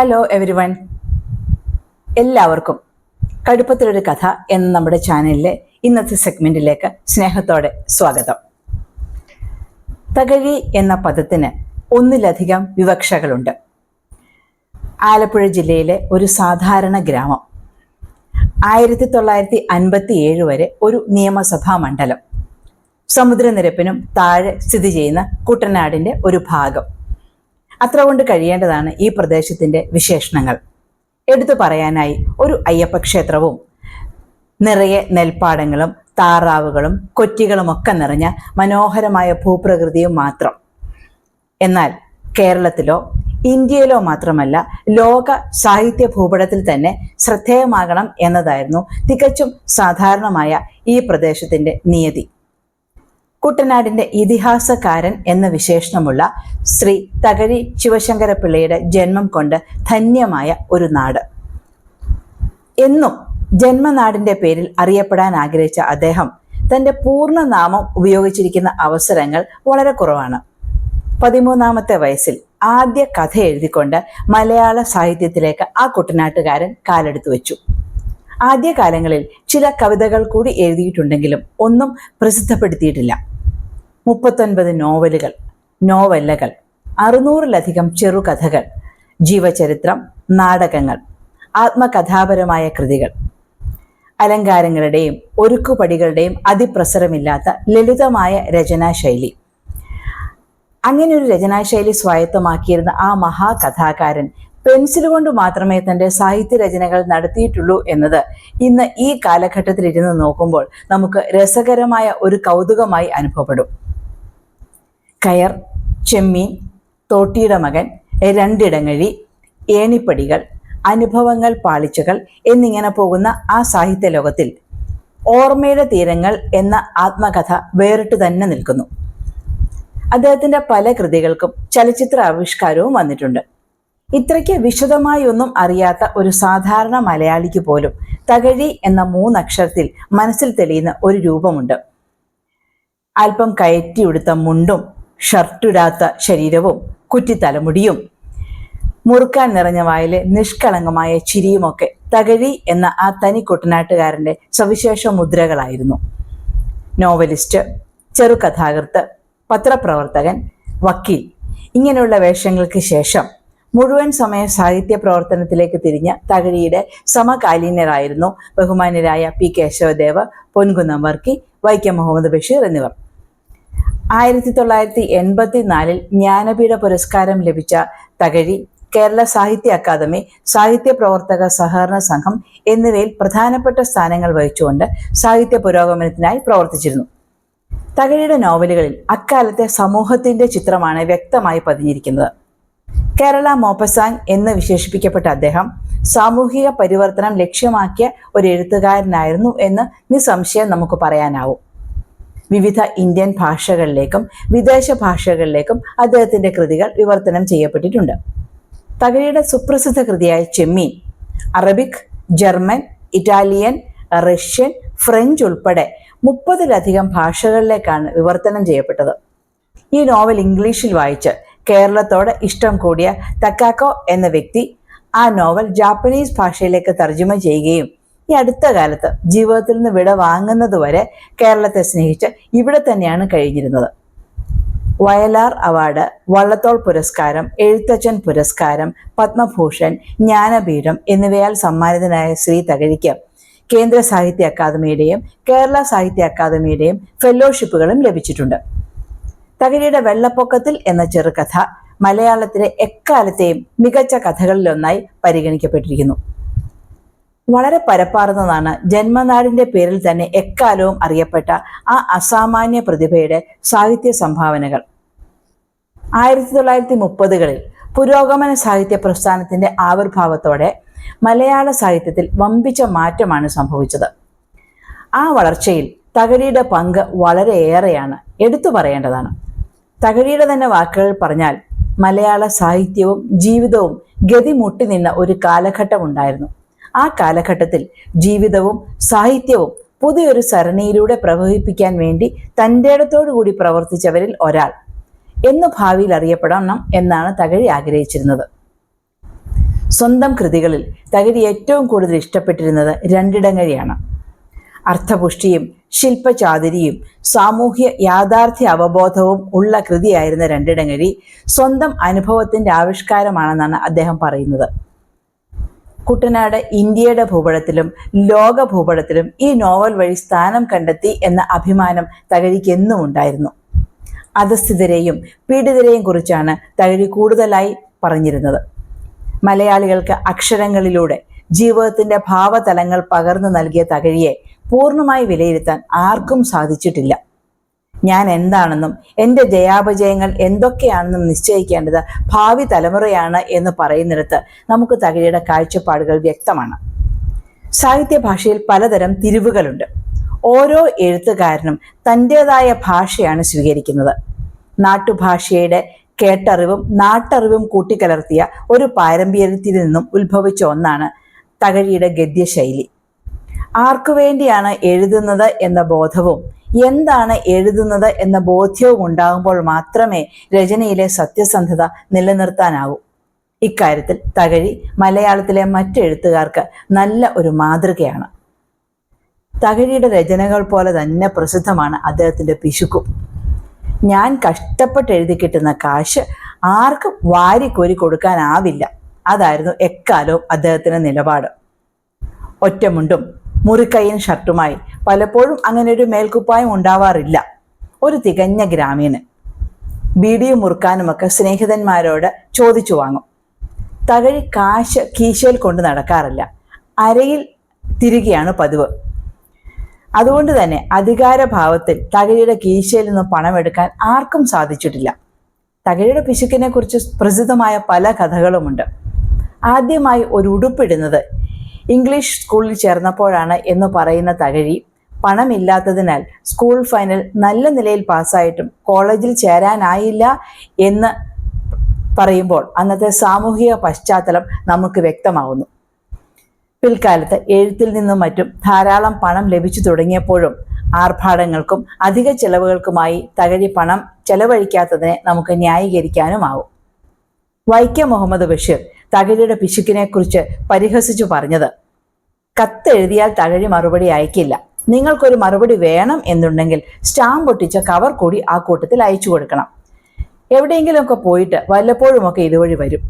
Hello every one എല്ലാവർക്കും കടുപ്പത്തിലൊരു കഥ എന്ന നമ്മുടെ ചാനലിലെ ഇന്നത്തെ സെഗ്മെന്റിലേക്ക് സ്നേഹത്തോടെ സ്വാഗതം. തകഴി എന്ന പദത്തിന് ഒന്നിലധികം വിവക്ഷകളുണ്ട്. ആലപ്പുഴ ജില്ലയിലെ ഒരു സാധാരണ ഗ്രാമം. ആയിരത്തി തൊള്ളായിരത്തി അൻപത്തി ഏഴ് വരെ ഒരു നിയമസഭാ മണ്ഡലം. സമുദ്രനിരപ്പിനും താഴെ സ്ഥിതി ചെയ്യുന്ന കുട്ടനാടിന്റെ ഒരു ഭാഗം. അത്ര കൊണ്ട് കഴിയേണ്ടതാണ് ഈ പ്രദേശത്തിന്റെ വിശേഷണങ്ങൾ. എടുത്തു പറയാനായി ഒരു അയ്യപ്പ ക്ഷേത്രവും നിറയെ നെൽപ്പാടങ്ങളും താറാവുകളും കൊറ്റികളുമൊക്കെ നിറഞ്ഞ മനോഹരമായ ഭൂപ്രകൃതിയും മാത്രം. എന്നാൽ കേരളത്തിലോ ഇന്ത്യയിലോ മാത്രമല്ല ലോക സാഹിത്യ ഭൂപടത്തിൽ തന്നെ ശ്രദ്ധേയമാകണം എന്നതായിരുന്നു തികച്ചും സാധാരണമായ ഈ പ്രദേശത്തിന്റെ നിയതി. കുട്ടനാടിന്റെ ഇതിഹാസകാരൻ എന്ന വിശേഷണമുള്ള ശ്രീ തകഴി ശിവശങ്കരപിള്ളയുടെ ജന്മം കൊണ്ട് ധന്യമായ ഒരു നാട്. എന്നും ജന്മനാടിന്റെ പേരിൽ അറിയപ്പെടാൻ ആഗ്രഹിച്ച അദ്ദേഹം തന്റെ പൂർണനാമം ഉപയോഗിച്ചിരിക്കുന്ന അവസരങ്ങൾ വളരെ കുറവാണ്. പതിമൂന്നാമത്തെ വയസ്സിൽ ആദ്യ കഥ എഴുതിക്കൊണ്ട് മലയാള സാഹിത്യത്തിലേക്ക് ആ കുട്ടനാട്ടുകാരൻ കാലെടുത്തു വെച്ചു. ആദ്യകാലങ്ങളിൽ ചില കവിതകൾ കൂടി എഴുതിയിട്ടുണ്ടെങ്കിലും ഒന്നും പ്രസിദ്ധപ്പെടുത്തിയിട്ടില്ല. മുപ്പത്തൊൻപത് നോവലുകൾ നോവല്ലകൾ അറുന്നൂറിലധികം ചെറുകഥകൾ ജീവചരിത്രം നാടകങ്ങൾ ആത്മകഥാപരമായ കൃതികൾ. അലങ്കാരങ്ങളുടെയും ഒരുക്കുപടികളുടെയും അതിപ്രസരമില്ലാത്ത ലളിതമായ രചനാശൈലി. അങ്ങനെ ഒരു രചനാശൈലി സ്വായത്തമാക്കിയിരുന്ന ആ മഹാകഥാകാരൻ പെൻസിൽ കൊണ്ട് മാത്രമേ തന്റെ സാഹിത്യ രചനകൾ നടത്തിയിട്ടുള്ളൂ എന്നത് ഇന്ന് ഈ കാലഘട്ടത്തിൽ ഇരുന്ന് നോക്കുമ്പോൾ നമുക്ക് രസകരമായ ഒരു കൗതുകമായി അനുഭവപ്പെടും. കയർ ചെമ്മീൻ തോട്ടിയുടെ മകൻ രണ്ടിടങ്ങഴി ഏണിപ്പടികൾ അനുഭവങ്ങൾ പാളിച്ചകൾ എന്നിങ്ങനെ പോകുന്ന ആ സാഹിത്യ ലോകത്തിൽ ഓർമ്മയുടെ തീരങ്ങൾ എന്ന ആത്മകഥ വേറിട്ട് തന്നെ നിൽക്കുന്നു. അദ്ദേഹത്തിന്റെ പല കൃതികൾക്കും ചലച്ചിത്ര ആവിഷ്കാരവും വന്നിട്ടുണ്ട്. ഇത്രയ്ക്ക് വിശദമായി ഒന്നും അറിയാത്ത ഒരു സാധാരണ മലയാളിക്ക് പോലും തകഴി എന്ന മൂന്നക്ഷരത്തിൽ മനസ്സിൽ തെളിയുന്ന ഒരു രൂപമുണ്ട്. അല്പം കയറ്റി ഉടുത്ത മുണ്ടും ഷർട്ടിടാത്ത ശരീരവും കുറ്റിത്തലമുടിയും മുറുക്കാൻ നിറഞ്ഞ വായിലെ നിഷ്കളങ്കമായ ചിരിയുമൊക്കെ തകഴി എന്ന ആ തനി കുട്ടനാട്ടുകാരന്റെ സവിശേഷ മുദ്രകളായിരുന്നു. നോവലിസ്റ്റ് ചെറുകഥാകൃത്ത് പത്രപ്രവർത്തകൻ വക്കീൽ ഇങ്ങനെയുള്ള വേഷങ്ങൾക്ക് ശേഷം മുഴുവൻ സമയ സാഹിത്യ പ്രവർത്തനത്തിലേക്ക് തിരിഞ്ഞ തകഴിയുടെ സമകാലീനരായിരുന്നു ബഹുമാന്യരായ പി കേശവദേവ് പൊൻകുന്നം വർക്കി വൈക്കം മുഹമ്മദ് ബഷീർ എന്നിവർ. ആയിരത്തി തൊള്ളായിരത്തി എൺപത്തി നാലിൽ ജ്ഞാനപീഠ പുരസ്കാരം ലഭിച്ച തകഴി കേരള സാഹിത്യ അക്കാദമി സാഹിത്യ പ്രവർത്തക സഹകരണ സംഘം എന്നിവയിൽ പ്രധാനപ്പെട്ട സ്ഥാനങ്ങൾ വഹിച്ചുകൊണ്ട് സാഹിത്യ പുരോഗമനത്തിനായി പ്രവർത്തിച്ചിരുന്നു. തകഴിയുടെ നോവലുകളിൽ അക്കാലത്തെ സമൂഹത്തിന്റെ ചിത്രമാണ് വ്യക്തമായി പതിഞ്ഞിരിക്കുന്നത്. കേരള മോപ്പസാങ് എന്ന് വിശേഷിപ്പിക്കപ്പെട്ട അദ്ദേഹം സാമൂഹിക പരിവർത്തനം ലക്ഷ്യമാക്കിയ ഒരു എഴുത്തുകാരനായിരുന്നു എന്ന് നിസ്സംശയം നമുക്ക് പറയാനാവും. വിവിധ ഇന്ത്യൻ ഭാഷകളിലേക്കും വിദേശ ഭാഷകളിലേക്കും അദ്ദേഹത്തിന്റെ കൃതികൾ വിവർത്തനം ചെയ്യപ്പെട്ടിട്ടുണ്ട്. തകഴിയുടെ സുപ്രസിദ്ധ കൃതിയായ Chemmeen Arabic German Italian Russian French ഉൾപ്പെടെ മുപ്പതിലധികം ഭാഷകളിലേക്കാണ് വിവർത്തനം ചെയ്യപ്പെട്ടത്. ഈ നോവൽ ഇംഗ്ലീഷിൽ വായിച്ച് കേരളത്തോട് ഇഷ്ടം കൂടിയ തക്കാക്കോ എന്ന വ്യക്തി ആ നോവൽ ജാപ്പനീസ് ഭാഷയിലേക്ക് തർജമ ചെയ്യുകയും ഈ അടുത്ത കാലത്ത് ജീവിതത്തിൽ നിന്ന് വിട വാങ്ങുന്നതുവരെ കേരളത്തെ സ്നേഹിച്ച് ഇവിടെ തന്നെയാണ് കഴിഞ്ഞിരുന്നത്. വയലാർ അവാർഡ് വള്ളത്തോൾ പുരസ്കാരം എഴുത്തച്ഛൻ പുരസ്കാരം പത്മഭൂഷൺ ജ്ഞാനപീഠം എന്നിവയാൽ സമ്മാനിതനായ ശ്രീ തകഴിക്ക് കേന്ദ്ര സാഹിത്യ അക്കാദമിയുടെയും കേരള സാഹിത്യ അക്കാദമിയുടെയും ഫെലോഷിപ്പുകളും ലഭിച്ചിട്ടുണ്ട്. തകഴിയുടെ വെള്ളപ്പൊക്കത്തിൽ എന്ന ചെറുകഥ മലയാളത്തിലെ എക്കാലത്തെയും മികച്ച കഥകളിലൊന്നായി പരിഗണിക്കപ്പെട്ടിരിക്കുന്നു. വളരെ പരപ്പാർന്നതാണ് ജന്മനാടിന്റെ പേരിൽ തന്നെ എക്കാലവും അറിയപ്പെട്ട ആ അസാമാന്യ പ്രതിഭയുടെ സാഹിത്യ സംഭാവനകൾ. ആയിരത്തി തൊള്ളായിരത്തി മുപ്പതുകളിൽ പുരോഗമന സാഹിത്യ പ്രസ്ഥാനത്തിന്റെ ആവിർഭാവത്തോടെ മലയാള സാഹിത്യത്തിൽ വമ്പിച്ച മാറ്റമാണ് സംഭവിച്ചത്. ആ വളർച്ചയിൽ തകഴിയുടെ പങ്ക് വളരെയേറെയാണ് എടുത്തു പറയേണ്ടതാണ്. തകഴിയുടെ തന്നെ വാക്കുകൾ പറഞ്ഞാൽ മലയാള സാഹിത്യവും ജീവിതവും ഗതി മുട്ടി നിന്ന ഒരു കാലഘട്ടം ഉണ്ടായിരുന്നു. ആ കാലഘട്ടത്തിൽ ജീവിതവും സാഹിത്യവും പുതിയൊരു സരണിയിലൂടെ പ്രവഹിപ്പിക്കാൻ വേണ്ടി തന്റെ കൂടി പ്രവർത്തിച്ചവരിൽ ഒരാൾ. എന്ന് ഭാവിയിൽ അറിയപ്പെടണം എന്നാണ് തകഴി ആഗ്രഹിച്ചിരുന്നത്. സ്വന്തം കൃതികളിൽ തകഴി ഏറ്റവും കൂടുതൽ ഇഷ്ടപ്പെട്ടിരുന്നത് രണ്ടിടങ്ങഴിയാണ്. അർത്ഥപുഷ്ടിയും ശില്പചാതുരിയും സാമൂഹ്യ യാഥാർത്ഥ്യ അവബോധവും ഉള്ള കൃതിയായിരുന്ന രണ്ടിടങ്ങഴി സ്വന്തം അനുഭവത്തിന്റെ ആവിഷ്കാരമാണെന്നാണ് അദ്ദേഹം പറയുന്നത്. കുട്ടനാട് ഇന്ത്യയുടെ ഭൂപടത്തിലും ലോക ഭൂപടത്തിലും ഈ നോവൽ വഴി സ്ഥാനം കണ്ടെത്തി എന്ന അഭിമാനം തകഴിക്ക് എന്നും ഉണ്ടായിരുന്നു അധസ്ഥിതരെയും പീഡിതരെയും കുറിച്ചാണ് തകഴി കൂടുതലായി പറഞ്ഞിരുന്നത്. മലയാളികൾക്ക് അക്ഷരങ്ങളിലൂടെ ജീവിതത്തിന്റെ ഭാവതലങ്ങൾ പകർന്നു നൽകിയ തകഴിയെ പൂർണമായി വിലയിരുത്താൻ ആർക്കും സാധിച്ചിട്ടില്ല. ഞാൻ എന്താണെന്നും എന്റെ ജയാപജയങ്ങൾ എന്തൊക്കെയാണെന്നും നിശ്ചയിക്കേണ്ടത് ഭാവി തലമുറയാണ് എന്ന് പറയുന്നിടത്ത് നമുക്ക് തകഴിയുടെ കാഴ്ചപ്പാടുകൾ വ്യക്തമാണ്. സാഹിത്യ ഭാഷയിൽ പലതരം തിരിവുകളുണ്ട്. ഓരോ എഴുത്തുകാരനും തന്റെതായ ഭാഷയാണ് സ്വീകരിക്കുന്നത്. നാട്ടുഭാഷയുടെ കേട്ടറിവും നാട്ടറിവും കൂട്ടിക്കലർത്തിയ ഒരു പാരമ്പര്യത്തിൽ നിന്നും ഉത്ഭവിച്ച ഒന്നാണ് തകഴിയുടെ ഗദ്യശൈലി. ആർക്കു വേണ്ടിയാണ് എഴുതുന്നത് എന്ന ബോധവും എന്താണ് എഴുതുന്നത് എന്ന ബോധ്യവും ഉണ്ടാകുമ്പോൾ മാത്രമേ രചനയിലെ സത്യസന്ധത നിലനിർത്താനാവൂ. ഇക്കാര്യത്തിൽ തകഴി മലയാളത്തിലെ മറ്റെഴുത്തുകാർക്ക് നല്ല ഒരു മാതൃകയാണ്. തകഴിയുടെ രചനകൾ പോലെ തന്നെ പ്രസിദ്ധമാണ് അദ്ദേഹത്തിന്റെ പിശുക്കും. ഞാൻ കഷ്ടപ്പെട്ട് എഴുതി കിട്ടുന്ന കാശ് ആർക്കും വാരിക്കോരി കൊടുക്കാനാവില്ല. അതായിരുന്നു എക്കാലവും അദ്ദേഹത്തിന്റെ നിലപാട്. ഒറ്റമുണ്ടും മുറിക്കൈയൻ ഷർട്ടുമായി. പലപ്പോഴും അങ്ങനെ ഒരു മേൽക്കുപ്പായം ഉണ്ടാവാറില്ല. ഒരു തികഞ്ഞ ഗ്രാമീണൻ. ബീഡിയും മുറുക്കാനുമൊക്കെ സ്നേഹിതന്മാരോട് ചോദിച്ചു വാങ്ങും. തകഴി കാശ് കീശയിൽ കൊണ്ട് നടക്കാറില്ല. അരയിൽ തിരികെയാണ് പതിവ്. അതുകൊണ്ട് തന്നെ അധികാരഭാവത്തിൽ തകഴിയുടെ കീശയിൽ നിന്ന് പണമെടുക്കാൻ ആർക്കും സാധിച്ചിട്ടില്ല. തകഴിയുടെ പിശുക്കിനെ കുറിച്ച് പ്രസിദ്ധമായ പല കഥകളുമുണ്ട്. ആദ്യമായി ഒരു ഉടുപ്പിടുന്നത് ഇംഗ്ലീഷ് സ്കൂളിൽ ചേർന്നപ്പോഴാണ് എന്ന് പറയുന്ന തകഴി പണമില്ലാത്തതിനാൽ സ്കൂൾ ഫൈനൽ നല്ല നിലയിൽ പാസ്സായിട്ടും കോളേജിൽ ചേരാനായില്ല എന്ന് പറയുമ്പോൾ അന്നത്തെ സാമൂഹിക പശ്ചാത്തലം നമുക്ക് വ്യക്തമാവുന്നു. പിൽക്കാലത്ത് എഴുത്തിൽ നിന്നും മറ്റും ധാരാളം പണം ലഭിച്ചു തുടങ്ങിയപ്പോഴും ആർഭാടങ്ങൾക്കും അധിക ചെലവുകൾക്കുമായി തകഴി പണം ചെലവഴിക്കാത്തതിനെ നമുക്ക് ന്യായീകരിക്കാനുമാവും. വൈക്കം മുഹമ്മദ് ബഷീർ തകഴിയുടെ പിശുക്കിനെ കുറിച്ച് പരിഹസിച്ചു പറഞ്ഞത്. കത്തെഴുതിയാൽ തകഴി മറുപടി അയക്കില്ല. നിങ്ങൾക്കൊരു മറുപടി വേണം എന്നുണ്ടെങ്കിൽ സ്റ്റാമ്പ് ഒട്ടിച്ച കവർ കൂടി ആ കൂട്ടത്തിൽ അയച്ചു കൊടുക്കണം. എവിടെയെങ്കിലുമൊക്കെ പോയിട്ട് വല്ലപ്പോഴുമൊക്കെ ഇതുവഴി വരും.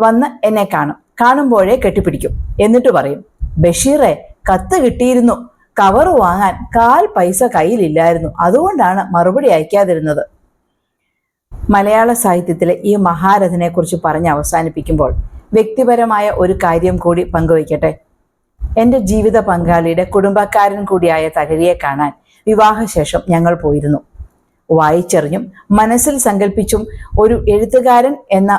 വന്ന് എന്നെ കാണും. കാണുമ്പോഴേ കെട്ടിപ്പിടിക്കും. എന്നിട്ട് പറയും ബഷീറെ കത്ത് കിട്ടിയിരുന്നു. കവർ വാങ്ങാൻ കാൽ പൈസ കയ്യിലില്ലായിരുന്നു. അതുകൊണ്ടാണ് മറുപടി അയക്കാതിരുന്നത്. മലയാള സാഹിത്യത്തിലെ ഈ മഹാരഥനെ കുറിച്ച് പറഞ്ഞ് അവസാനിപ്പിക്കുമ്പോൾ വ്യക്തിപരമായ ഒരു കാര്യം കൂടി പങ്കുവയ്ക്കട്ടെ. എന്റെ ജീവിത പങ്കാളിയുടെ കുടുംബക്കാരൻ കൂടിയായ തകഴിയെ കാണാൻ വിവാഹശേഷം ഞങ്ങൾ പോയിരുന്നു. വായിച്ചെറിഞ്ഞും മനസ്സിൽ സങ്കല്പിച്ചും ഒരു എഴുത്തുകാരൻ എന്ന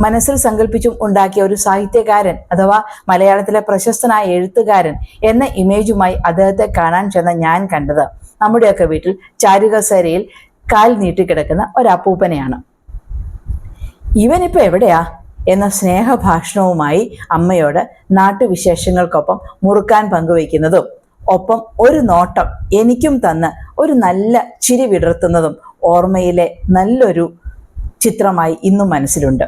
മനസ്സിൽ സങ്കല്പിച്ചും ഉണ്ടാക്കിയ ഒരു സാഹിത്യകാരൻ അഥവാ മലയാളത്തിലെ പ്രശസ്തനായ എഴുത്തുകാരൻ എന്ന ഇമേജുമായി അദ്ദേഹത്തെ കാണാൻ ചെന്ന ഞാൻ കണ്ടത് നമ്മുടെയൊക്കെ വീട്ടിൽ ചാരുകസേരയിൽ കാൽ നീട്ടിക്കിടക്കുന്ന ഒരപ്പൂപ്പനെയാണ്. ഇവനിപ്പോ എവിടെയാ? എന്ന സ്നേഹഭാഷണവുമായി അമ്മയോട് നാട്ടുവിശേഷങ്ങൾക്കൊപ്പം മുറുക്കാൻ പങ്കുവയ്ക്കുന്നതും ഒപ്പം ഒരു നോട്ടം എനിക്കും തന്ന് ഒരു നല്ല ചിരി വിടർത്തുന്നതും ഓർമ്മയിലെ നല്ലൊരു ചിത്രമായി ഇന്നും മനസ്സിലുണ്ട്.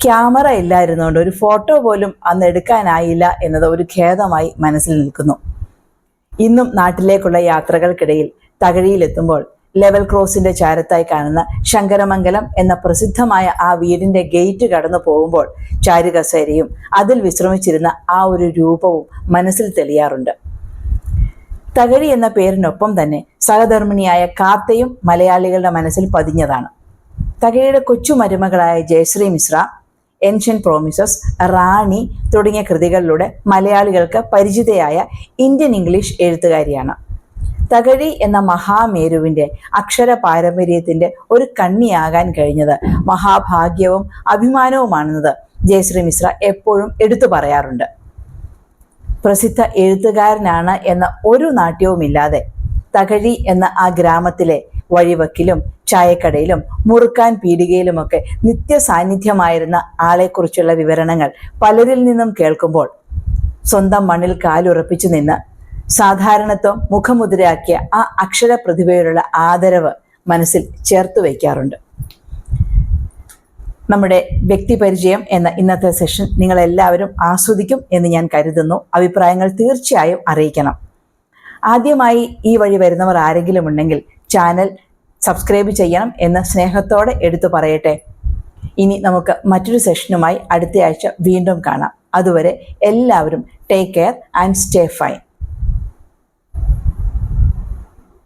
ക്യാമറ ഇല്ലായിരുന്നുകൊണ്ട് ഒരു ഫോട്ടോ പോലും അന്ന് എടുക്കാനായില്ല എന്നത് ഒരു ഖേദമായി മനസ്സിൽ നിൽക്കുന്നു. ഇന്നും നാട്ടിലേക്കുള്ള യാത്രകൾക്കിടയിൽ തകഴിയിലെത്തുമ്പോൾ ലെവൽ ക്രോസിന്റെ ചാരത്തായി കാണുന്ന ശങ്കരമംഗലം എന്ന പ്രസിദ്ധമായ ആ വീടിന്റെ ഗേറ്റ് കടന്നു പോകുമ്പോൾ ചാരുകസേരയും അതിൽ വിശ്രമിച്ചിരുന്ന ആ ഒരു രൂപവും മനസ്സിൽ തെളിയാറുണ്ട്. തകഴി എന്ന പേരിനൊപ്പം തന്നെ സഹധർമ്മിണിയായ കാത്തയും മലയാളികളുടെ മനസ്സിൽ പതിഞ്ഞതാണ്. തകഴിയുടെ കൊച്ചു മരുമകളായ ജയശ്രീ മിശ്ര എൻഷ്യൻ പ്രോമിസസ് റാണി തുടങ്ങിയ കൃതികളിലൂടെ മലയാളികൾക്ക് പരിചിതയായ ഇന്ത്യൻ ഇംഗ്ലീഷ് എഴുത്തുകാരിയാണ്. തകഴി എന്ന മഹാമേരുവിന്റെ അക്ഷര പാരമ്പര്യത്തിന്റെ ഒരു കണ്ണിയാകാൻ കഴിഞ്ഞത് മഹാഭാഗ്യവും അഭിമാനവുമാണെന്നത് ജയശ്രീ മിശ്ര എപ്പോഴും എടുത്തു പറയാറുണ്ട്. പ്രസിദ്ധ എഴുത്തുകാരനാണ് എന്ന ഒരു നാട്യവുമില്ലാതെ തകഴി എന്ന ആ ഗ്രാമത്തിലെ വഴിവക്കിലും ചായക്കടയിലും മുറുക്കാൻ പീടികയിലുമൊക്കെ നിത്യ സാന്നിധ്യമായിരുന്ന ആളെക്കുറിച്ചുള്ള വിവരണങ്ങൾ പലരിൽ നിന്നും കേൾക്കുമ്പോൾ സ്വന്തം മണ്ണിൽ കാലുറപ്പിച്ചു നിന്ന് സാധാരണത്വം മുഖമുദ്രയാക്കിയ ആ അക്ഷര പ്രതിഭയോടുള്ള ആദരവ് മനസ്സിൽ ചേർത്ത് വയ്ക്കാറുണ്ട്. നമ്മുടെ വ്യക്തിപരിചയം എന്ന ഇന്നത്തെ സെഷൻ നിങ്ങൾ എല്ലാവരും ആസ്വദിക്കും എന്ന് ഞാൻ കരുതുന്നു. അഭിപ്രായങ്ങൾ തീർച്ചയായും അറിയിക്കണം. ആദ്യമായി ഈ വഴി വരുന്നവർ ആരെങ്കിലും ഉണ്ടെങ്കിൽ ചാനൽ സബ്സ്ക്രൈബ് ചെയ്യണം എന്ന് സ്നേഹത്തോടെ എടുത്തു പറയട്ടെ. ഇനി നമുക്ക് മറ്റൊരു സെഷനുമായി അടുത്തയാഴ്ച വീണ്ടും കാണാം. അതുവരെ എല്ലാവരും take care and stay fine.